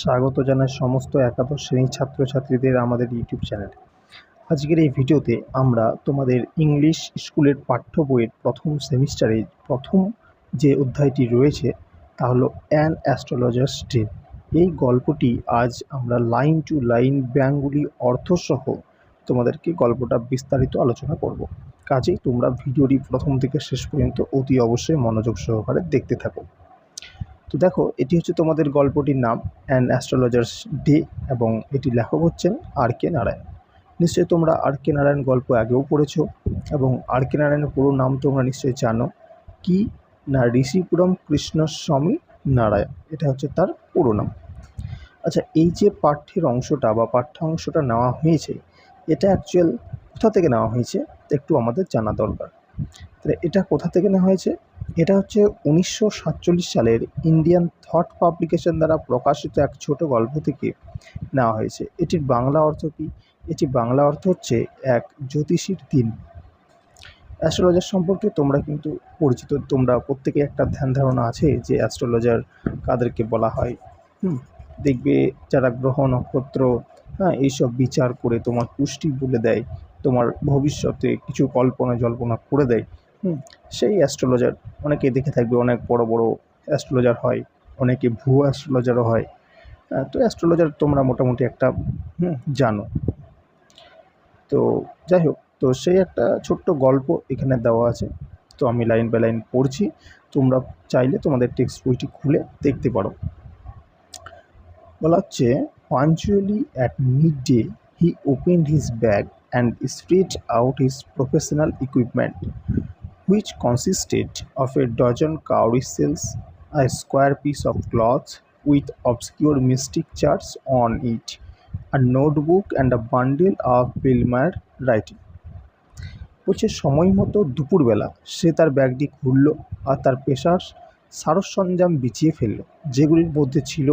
স্বাগত জানাই সমস্ত একাদশ শ্রেণির ছাত্রছাত্রীদের আমাদের ইউটিউব চ্যানেলে আজকের এই ভিডিওতে আমরা তোমাদের ইংলিশ স্কুলের পাঠ্য বইয়ের প্রথম সেমিস্টারে প্রথম যে অধ্যায়টি রয়েছে, তা হলো অ্যান অ্যাস্ট্রোলজার্স ডে এই গল্পটি আজ আমরা লাইন টু লাইন ব্যাঙ্গুলি অর্থসহ তোমাদেরকে গল্পটা বিস্তারিত আলোচনা করব। কাজেই তোমরা ভিডিওটি প্রথম থেকে শেষ পর্যন্ত অতি অবশ্যই মনোযোগ সহকারে দেখতে থাকো। তো দেখো, এটি হচ্ছে তোমাদের গল্পটির নাম অ্যান অ্যাস্ট্রোলজার্স ডে এবং এটি লেখক হচ্ছেন আর কে নারায়ণ। নিশ্চয়ই তোমরা আর কে নারায়ণ গল্প আগেও পড়েছ, এবং আর কে নারায়ণের পুরো নাম তোমরা নিশ্চয়ই জানো, কি না ঋষিপুরম কৃষ্ণস্বামী নারায়ণ? এটা হচ্ছে তার পুরো নাম। আচ্ছা এই যে পাঠ্যের অংশটা বা পাঠ্যাংশটা নেওয়া হয়েছে, এটা অ্যাকচুয়াল কোথা থেকে নেওয়া হয়েছে? একটু আমাদের জানা দরকার। তাহলে এটা কোথা থেকে নেওয়া হয়েছে? এটা হচ্ছে উনিশশো সাতচল্লিশ সালের ইন্ডিয়ান থট পাবলিকেশন দ্বারা প্রকাশিত এক ছোট গল্প থেকে নেওয়া হয়েছে। এটির বাংলা অর্থ কী? এটি বাংলা অর্থ হচ্ছে এক জ্যোতিষীর দিন। অ্যাস্ট্রোলজার সম্পর্কে তোমরা কিন্তু পরিচিত, তোমরা প্রত্যেকে একটা ধ্যান ধারণা আছে যে অ্যাস্ট্রোলজার কাদেরকে বলা হয়। হুম, দেখবে যারা গ্রহ, নক্ষত্র হ্যাঁ এইসব বিচার করে তোমার পুষ্টি বলে দেয়, তোমার ভবিষ্যতে কিছু কল্পনা জল্পনা করে দেয়। হুম সেই অ্যাস্ট্রোলজার অনেকে দেখে থাকবে অনেক বড় বড় অ্যাস্ট্রোলজার হয়, অনেকে ভুয়ো অ্যাস্ট্রোলজারও হয়। তো অ্যাস্ট্রোলজার তোমরা মোটামুটি একটা জানো। তো যাই হোক, তো সেই একটা ছোট্ট গল্প এখানে দেওয়া আছে। তো আমি লাইন বাই লাইন পড়ছি, তোমরা চাইলে তোমাদের টেক্সট বইটি খুলে দেখতে পারো। বলা হচ্ছে, punctually at midday he opened his bag and spread out his professional equipment which consisted of a dozen cowrie shells, a square piece of cloth with obscure mystic charts on it, a notebook and a bundle of Billmeyer writing. বলছে সময় মতো দুপুরবেলা সে তার ব্যাগটি খুলল আর তার পেশার সারসঞ্জাম বিছিয়ে ফেলল যেগুলির মধ্যে ছিল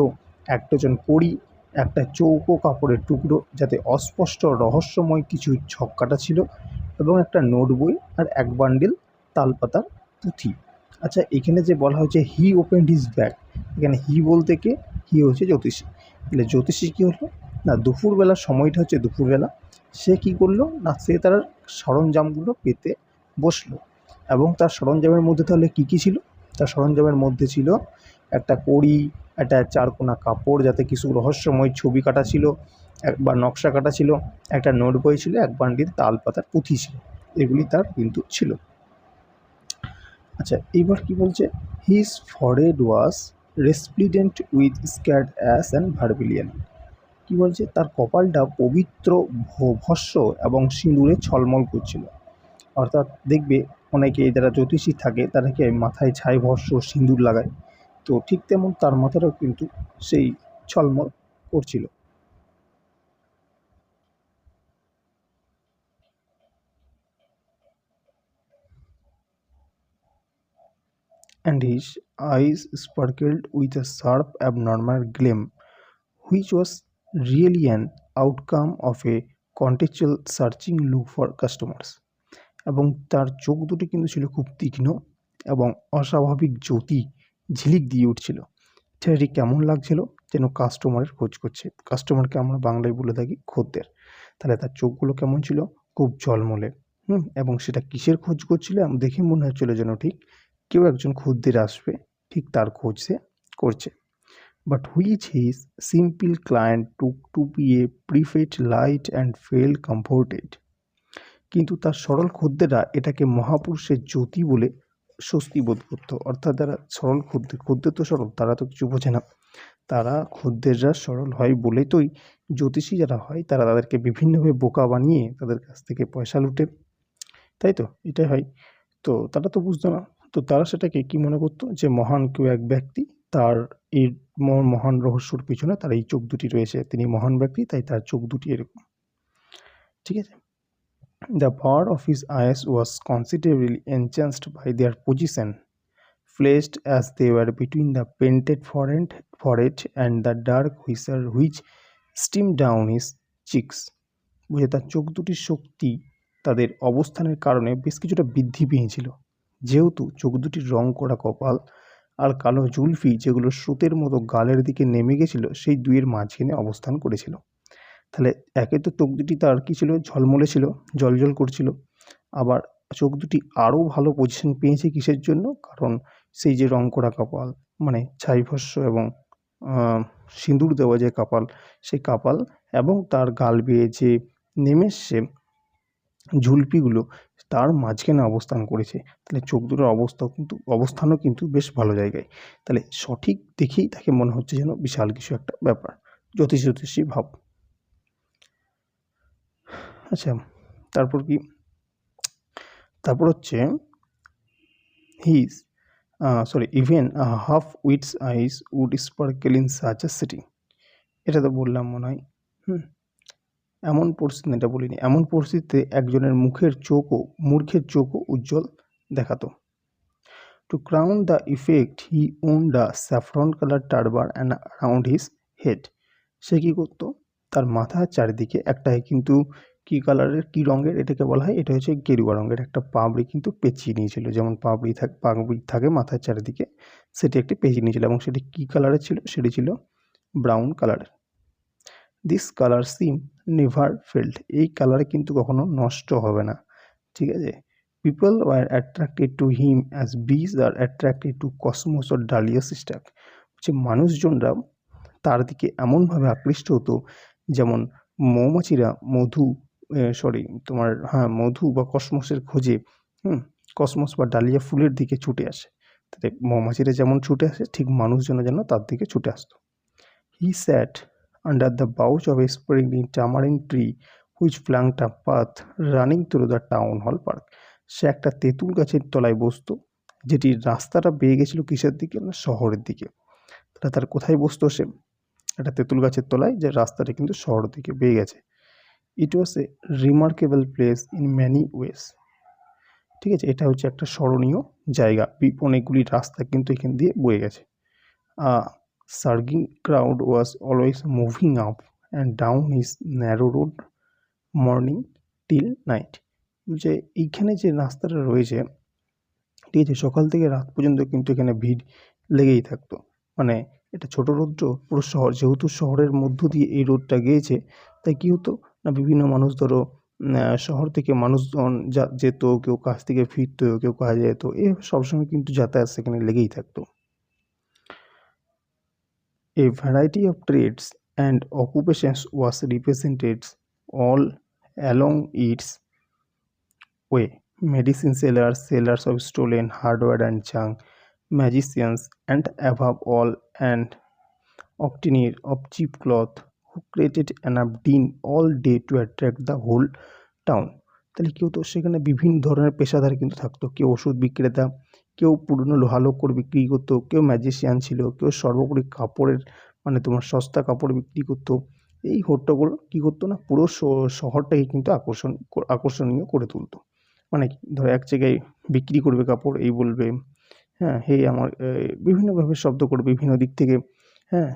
এক ডজন কড়ি একটা চৌকো কাপড়ের টুকরো যাতে অস্পষ্ট রহস্যময় কিছু ছক্কাটা ছিল এবং একটা নোট বই আর এক বান্ডিল তালপাতার পুঁথি। আচ্ছা এখানে যে বলা হয়েছে হি ওপেন হিজ ব্যাগ এখানে হি বলতে কে? হি হচ্ছে জ্যোতিষী। তাহলে জ্যোতিষী কী হলো? না দুপুরবেলার সময়টা হচ্ছে দুপুরবেলা। সে কী করল? না, সে তার সরঞ্জামগুলো পেতে বসল। এবং তার সরঞ্জামের মধ্যে তাহলে কী কী ছিল? তার সরঞ্জামের মধ্যে ছিল একটা কড়ি একটা চারকোনা কাপড়, যাতে কিছু রহস্যময় ছবি কাটা ছিল বা নকশা কাটা ছিল, একটা নোট বই ছিল, এক বান্ডিল তাল পাতার পুঁথি ছিল। এগুলি তার কিন্তু ছিল। আচ্ছা এইবার কি বলছে? His forehead was resplendent with sacred ash and vermilion কী বলছে? তার কপালটা পবিত্র, ভস্য এবং সিঁদুরে ছলমল করছিল। অর্থাৎ দেখবে অনেকে যারা জ্যোতিষী থাকে তাদেরকে মাথায় ছাই, ভস্য, সিঁদুর লাগায়? তো ঠিক তেমন তার মাথাটাও কিন্তু সেই ছলমল করছিল। And his eyes sparkled with a sharp abnormal gleam, which was really an outcome of a contextual searching look for customers. এবং তার চোখ দুটি কিন্তু ছিল খুব তীক্ষ্ণ এবং অস্বাভাবিক জ্যোতি ঝিলিক দিয়ে উঠছিল। সেটি কেমন লাগছিল যেন কাস্টমারের খোঁজ করছে। কাস্টমারকে আমরা বাংলায় বলে থাকি খদ্দের। তাহলে তার চোখগুলো কেমন ছিল? খুব ঝলমলে। হুম এবং সেটা কিসের খোঁজ করছিল? দেখে মনে হচ্ছিল যেন ঠিক কেউ একজন খদ্দের আসবে, ঠিক তার খোঁজ সে করছে। But which his simple client took to be a prophetic light and felt comforted কিন্তু তার সরল খদ্দেররা এটাকে মহাপুরুষের জ্যোতি বলে স্বস্তি বোধ করতো। অর্থাৎ তারা সরল খদ্দের খদ্দের তো সরল, তারা তো কিছু বোঝে না। তারা খদ্দেররা সরল হয় বলেই তোই জ্যোতিষী যারা হয়, তারা তাদেরকে বিভিন্নভাবে বোকা বানিয়ে তাদের কাছ থেকে পয়সা লুটে। তাই তো? এটাই হয়। তো তারা তো বুঝতো না। তো তারা সেটাকে কী মনে করতো? যে মহান কেউ এক ব্যক্তি তার এই মহান রহস্যর পিছনে তার এই চোখ দুটি রয়েছে। তিনি মহান ব্যক্তি তাই তার চোখ দুটি এরকম। ঠিক আছে? The power of his eyes was considerably enhanced by their position placed as they were between the painted forehead, forehead and the dark whistle which steamed down his cheeks. বুঝে তার চোখ দুটির শক্তি তাদের অবস্থানের কারণে বেশ কিছুটা বৃদ্ধি পেয়েছিল। যেহেতু চোখ দুটির রং করা কপাল আর কালো জুলফি যেগুলো স্রোতের মতো গালের দিকে নেমে গেছিল, সেই দুইয়ের মাঝখানে অবস্থান করেছিল। তাহলে একে তো চোখ দুটি তার কী ছিল? ঝলমলে ছিল জলজল করছিল। আবার চোখ দুটি আরও ভালো পজিশন পেয়েছে কিসের জন্য? কারণ সেই যে রং করা কপাল মানে ছাইভস্য এবং সিঁদুর দেওয়া যে কপাল, সেই কপাল এবং তার গাল বেয়ে যে নেমে এসছে ঝুলপিগুলো তার মাঝখানে অবস্থান করেছে। তাহলে চোখ দুটোর অবস্থা কিন্তু, অবস্থানও কিন্তু বেশ ভালো জায়গায়। তাহলে সঠিক দেখেই তাকে মনে হচ্ছে যেন বিশাল কিছু একটা ব্যাপার। জ্যোতিষ জ্যোতিষী ভাব। আচ্ছা তারপর কি? তারপর হচ্ছে his sorry, even half wits eyes would sparkle in such a city. এটা তো বললাম মনে হয়। হুম। এমন পরিস্থিতি, এটা বলিনি, এমন পরিস্থিতিতে একজনের মুখের চোখও মূর্খের চোখও উজ্জ্বল দেখাতো। To crown the effect he wound the saffron colour turban and around his head সে কী করতো? তার মাথার চারিদিকে একটা কিন্তু কী কালারের কী রঙের এটাকে বলা হয়? এটা হচ্ছে গেরুয়া রঙের একটা পাবড়ি কিন্তু পেঁচিয়ে নিয়েছিল, যেমন পাবড়ি থাকে পাগড়ি থাকে মাথার চারিদিকে, সেটি একটি পেঁচিয়ে নিয়েছিল এবং সেটি কী কালারের ছিল? সেটি ছিল ব্রাউন কালারের this colour scheme never failed এই কালার কিন্তু কখনো নষ্ট হবে না। ঠিক আছে? People were attracted to him as bees are attracted to cosmos or dahlia stalks হচ্ছে মানুষজনরা তার দিকে এমনভাবে আকৃষ্ট হতো, যেমন মৌমাছিরা মধু সরি তোমার হ্যাঁ মধু বা কসমোসের খোঁজে, হুম, কসমোস বা ডালিয়া ফুলের দিকে ছুটে আসে। তাতে মৌমাছিরা যেমন ছুটে আসে, ঠিক মানুষজন যেন তার দিকে ছুটে আসতো। হি স্যাট under the boughs of a springing tamarind tree, which flanked a path running through the town hall park. সে একটা তেঁতুল গাছের তলায় বসতো যেটি রাস্তাটা বেয়ে গেছিল কিসের দিকে না, শহরের দিকে। তাহলে তার কোথায় বসতো সে? একটা তেঁতুল গাছের তলায়, যে রাস্তাটা কিন্তু শহরের দিকে বেয়ে গেছে। It was a remarkable place in many ways ঠিক আছে, এটা হচ্ছে একটা স্মরণীয় জায়গা। অনেকগুলি রাস্তা কিন্তু এখান দিয়ে বয়ে গেছে। Surging crowd was always moving up and down his narrow road morning till night. যে এইখানে যে রাস্তাটা রয়েছে, ঠিক আছে, সকাল থেকে রাত পর্যন্ত কিন্তু এখানে ভিড় লেগেই থাকতো। মানে এটা ছোট রোড পুরো শহর, যেহেতু শহরের মধ্য দিয়ে এই রোডটা গিয়েছে, তাই কী হতো না, বিভিন্ন মানুষ ধরো শহর থেকে মানুষজন যা, যেত, কেউ কাজ থেকে ফিরতো, কেউ কাজে যেত, এ সবসময় কিন্তু যাতায়াত সেখানে লেগেই থাকতো। A variety of trades and occupations was represented all along its way. Medicine sellers, sellers of stolen hardware and junk, magicians, and above all, an auctioneer of cheap cloth who created enough din all day to attract the whole town. তাহলে কেউ তো সেখানে বিভিন্ন ধরনের পেশাদার কিন্তু থাকতো কেউ ওষুধ বিক্রেতা কেউ পুরনো লোহালক্কর বিক্রি করতো, কেউ ম্যাজিশিয়ান ছিল, কেউ সর্বোপরি কাপড়ের মানে তোমার সস্তা কাপড় বিক্রি করতো। এই হট্টগোল কী করতো না, পুরো শহরটাকে কিন্তু আকর্ষণ, আকর্ষণীয় করে তুলতো। মানে কি, ধরো এক জায়গায় বিক্রি করবে কাপড়, এই বলবে হ্যাঁ হে আমার বিভিন্নভাবে শব্দ করবে বিভিন্ন দিক থেকে হ্যাঁ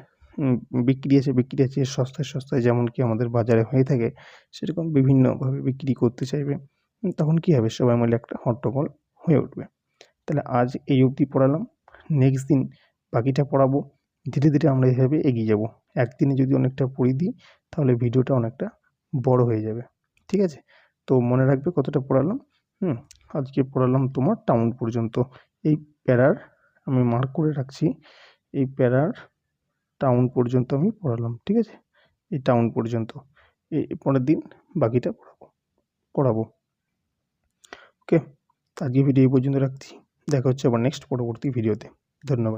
বিক্রি আছে বিক্রি আছে, সস্তায় সস্তায় যেমন কি আমাদের বাজারে হয়ে থাকে, সেরকম বিভিন্নভাবে বিক্রি করতে চাইবে। তখন কী হবে, সবাই মিলে একটা হট্টগোল হয়ে উঠবে। তাহলে আজ এই অবধি পড়ালাম। নেক্সট দিন বাকিটা পড়াবো। ধীরে ধীরে আমরা এভাবে এগিয়ে যাব। একদিনে যদি অনেকটা পড়িয়ে দিই, তাহলে ভিডিওটা অনেকটা বড় হয়ে যাবে। ঠিক আছে? তো মনে রাখবে কতটা পড়ালাম? হুম, আজকে পড়ালাম তোমার টাউন পর্যন্ত। এই প্যারার আমি মার্ক করে রাখছি। এই প্যারার টাউন পর্যন্ত আমি পড়ালাম। ঠিক আছে? এই টাউন পর্যন্ত। এই পরের দিন বাকিটা পড়াবো। পড়াবো। ওকে আজকে ভিডিও এই পর্যন্ত রাখছি। দেখা হচ্ছে আবার নেক্সট পরবর্তী ভিডিওতে ধন্যবাদ।